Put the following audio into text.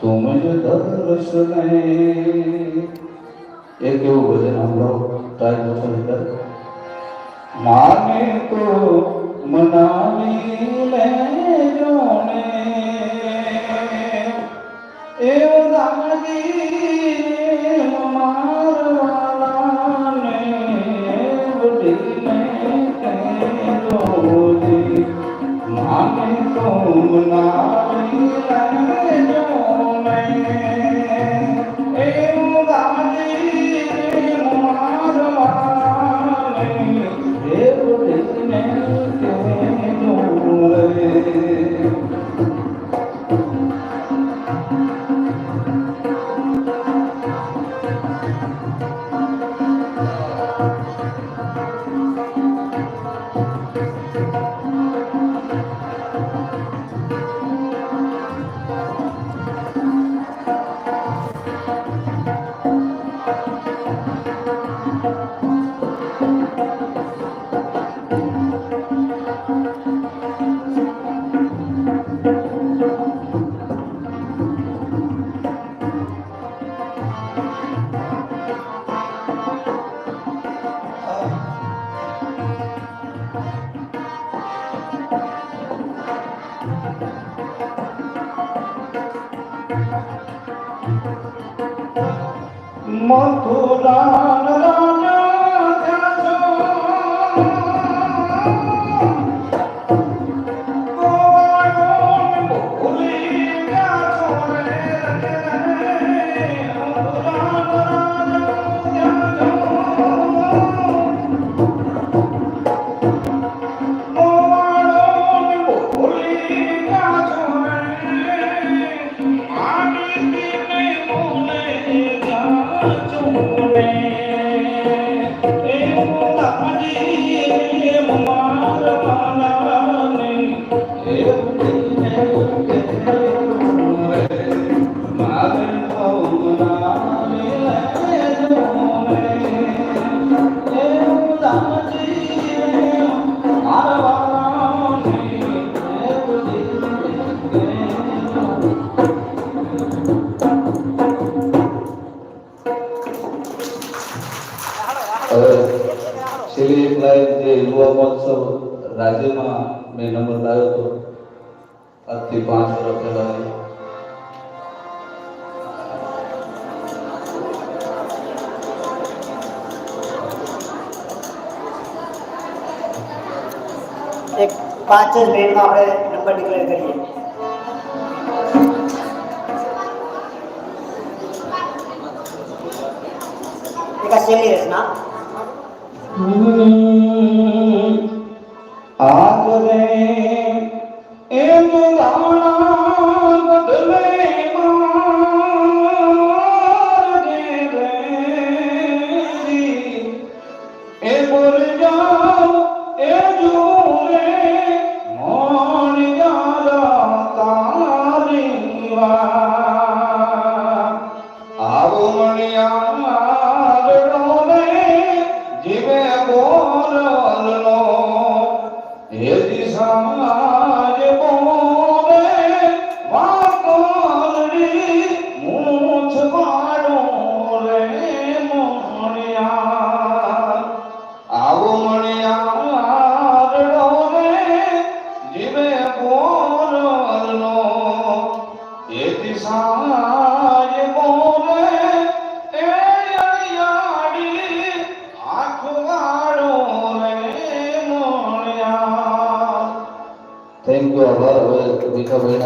તુમ દર્શને એક એવું ભજન ટ્રાય કરશો અંદર. માને તો મનાવી લેજો ને. એવું દામજી મારવાલાને માને તો મનાવી মথুরা મોલાજી મારવાલાને એ ઉડીને કહેવું રે. મારે તો મનાવી લેજો રે. એ મોલાજી મારવાલાને એ ઉડીને કહેવું હવે છેલ્લી એક લાઈન જે યુવા મહોત્સવ રાજ્યમાં મેં નંબર લાવ્યો હતો આજથી પાંચ વર્ષ પહેલા એક પાંચ જ મિનિટમાં આપણે નંબર ડિક્લેર કરીએ એક આ છેલ્લી રચના એ બોલ જાઓ એ જોરે બોલનો હે Thank you, Allah. We, we cover